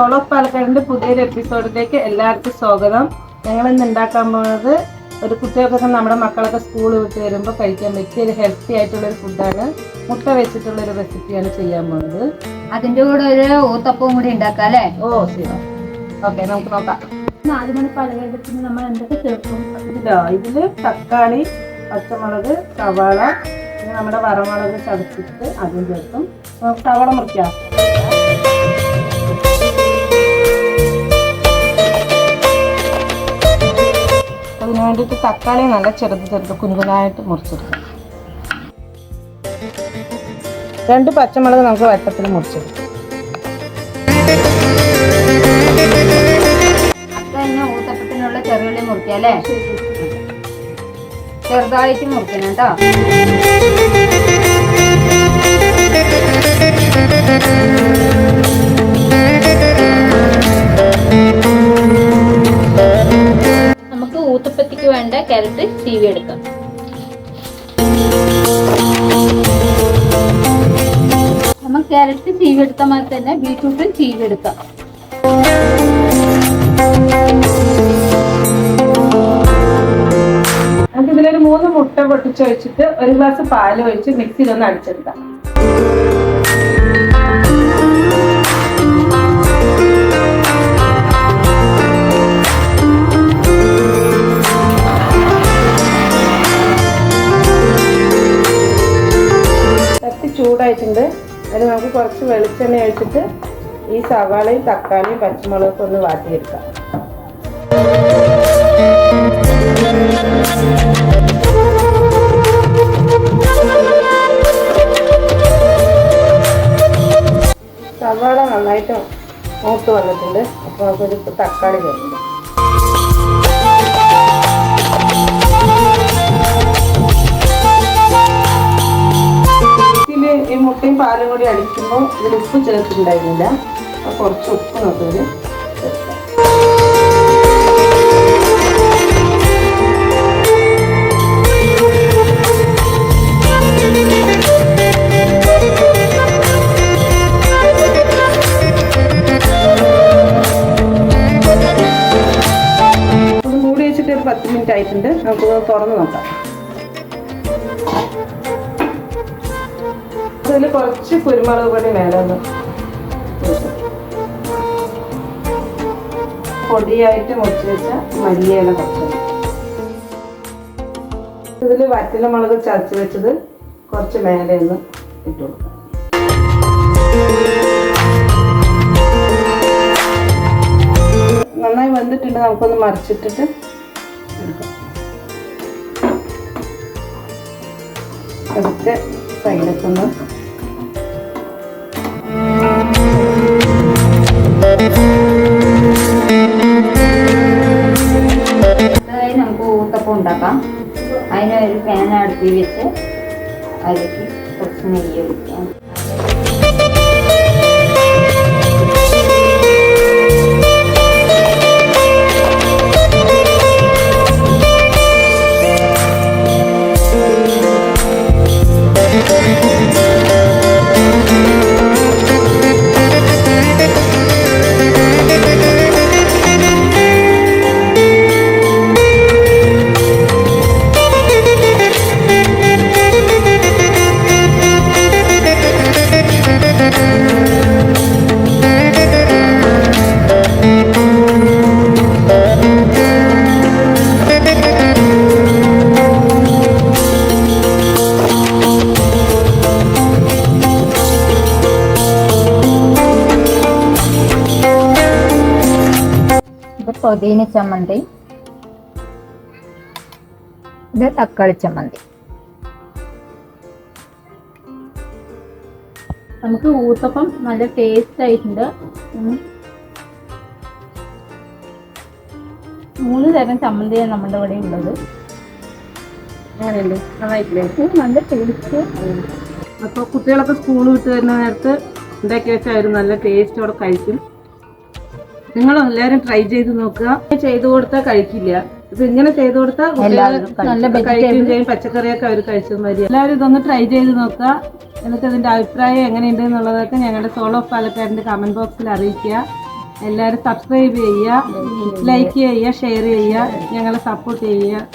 Of പാലക്കാടിന്റെ പുതിയൊരു എപ്പിസോഡിലേക്ക് എല്ലാവർക്കും സ്വാഗതം. ഞങ്ങൾ ഇന്ന് ഉണ്ടാക്കാൻ പോകുന്നത് ഒരു കുട്ടികൾക്കൊക്കെ നമ്മുടെ മക്കളൊക്കെ സ്കൂൾ വിട്ട് വരുമ്പോൾ കഴിക്കാൻ പറ്റിയ ഒരു ഹെൽത്തി ആയിട്ടുള്ള ഒരു ഫുഡാണ് മുട്ട വെച്ചിട്ടുള്ള ഒരു റെസിപ്പിയാണ് ചെയ്യാൻ പോകുന്നത്. അതിന്റെ കൂടെ ഒരു ഊത്തപ്പവും കൂടി ഉണ്ടാക്കാം അല്ലേ? ഓ ശരി. ഓക്കെ നമുക്ക് നോക്കാം. നാല് മണി പലകണ്ടത്തിന് നമ്മൾ എന്തൊക്കെ ചേർക്കും? ഇതിലോ? ഇതിൽ തക്കാളി പച്ചമുളക് സവാള പിന്നെ നമ്മുടെ വറമുളക് ചതച്ചിട്ട് അതും ചേർക്കും. സവാള മുറിക്കാം. വേണ്ടിയിട്ട് തക്കാളി നല്ല ചെറുത് ചെറുത് കുനുകുനായിട്ട് മുറിച്ചെടുക്കാം. രണ്ട് പച്ചമുളക് നമുക്ക് വട്ടത്തിൽ മുറിച്ചെടുക്കാം. ചെറുതായിട്ട് മുറിക്കണം കേട്ടോ. ക്യാരറ്റ് ചീവി എടുക്കാം. നമ്മൾ ക്യാരറ്റ് ചീവി എടുത്ത മാതിരി തന്നെ ബീറ്റ്റൂട്ടും ചീവി എടുക്കാം. നമുക്ക് ഇതിലൊരു മൂന്ന് മുട്ട പൊട്ടിച്ച് വെച്ചിട്ട് ഒരു ഗ്ലാസ് പാൽ ഒഴിച്ച് മിക്സിയിൽ ഒന്ന് അടിച്ചെടുക്കാം. ചൂടായിട്ടുണ്ട്. അതിൽ നമുക്ക് കുറച്ച് വെളിച്ചെണ്ണ ഒഴിച്ചിട്ട് ഈ സവാളയും തക്കാളിയും പച്ചമുളകൊക്കെ ഒന്ന് വാട്ടിയെടുക്കാം. സവാള നന്നായിട്ട് മൂത്ത് വന്നിട്ടുണ്ട്. അപ്പോൾ നമുക്കൊരു തക്കാളി ചേർക്കാം ഈ മുട്ടയും പാലും കൂടി അടിക്കുമ്പോൾ ഇതിൽ ഉപ്പ് ചേർത്തിട്ടുണ്ടായിരുന്നില്ല. അപ്പോൾ കുറച്ച് ഉപ്പ് നമുക്കിതിൽ ചേർക്കാം. പത്ത് മിനിറ്റ് ആയിട്ടുണ്ട്. നമുക്ക് തുറന്ന് നോക്കാം. അതിൽ കുറച്ച് കുരുമുളക് പൊടി മേലെ ഒന്ന് ചേർക്കാം. പൊടിയായിട്ട് മുറിച്ച് വെച്ച മല്ലിയില കുറച്ച് ഇതിൽ വറ്റല മുളക് ചതച്ച് വെച്ചത് കുറച്ച് മേലെ ഒന്ന് ഇട്ട് കൊടുക്കാം. നന്നായി വെന്തിട്ടുണ്ട് നമുക്കൊന്ന് മറിച്ചിട്ടിട്ട് എടുക്കാം. പതുക്കെ സൈഡൊക്കെ ഒന്ന് ഒരു പാൻ പൊതിന ചമ്മന്തി. ഇത് തക്കാളി ചമ്മന്തി. നമുക്ക് ഊത്തപ്പം നല്ല ടേസ്റ്റ് ആയിട്ടുണ്ട്. മൂന്ന് തരം ചമ്മന്തിയാണ് നമ്മുടെ ഇവിടെ ഉള്ളത്. നല്ല ടേസ്റ്റ് അപ്പോൾ കുട്ടികളൊക്കെ സ്കൂൾ വിട്ട് വരുന്ന നേരത്ത് ഉണ്ടാക്കി വെച്ചാൽ അവർ നല്ല ടേസ്റ്റോടെ കഴിക്കും. നിങ്ങൾ എല്ലാവരും ട്രൈ ചെയ്ത് നോക്കുക. ചെയ്തു കൊടുത്താൽ കഴിക്കില്ല. ഇപ്പൊ ഇങ്ങനെ ചെയ്തു കൊടുത്താൽ നല്ല കഴിക്കുകയും ചെയ്യും പച്ചക്കറിയൊക്കെ അവർ കഴിച്ചത് മതി എല്ലാവരും ഇതൊന്ന് ട്രൈ ചെയ്ത് നോക്കുക. എന്നിട്ട് അതിന്റെ അഭിപ്രായം എങ്ങനെയുണ്ട് എന്നുള്ളതൊക്കെ ഞങ്ങളുടെ സോൾ ഓഫ് പാലക്കാടിന്റെ കമന്റ് ബോക്സിൽ അറിയിക്കുക. എല്ലാവരും സബ്സ്ക്രൈബ് ചെയ്യുക ലൈക്ക് ചെയ്യുക ഷെയർ ചെയ്യുക ഞങ്ങളെ സപ്പോർട്ട് ചെയ്യുക.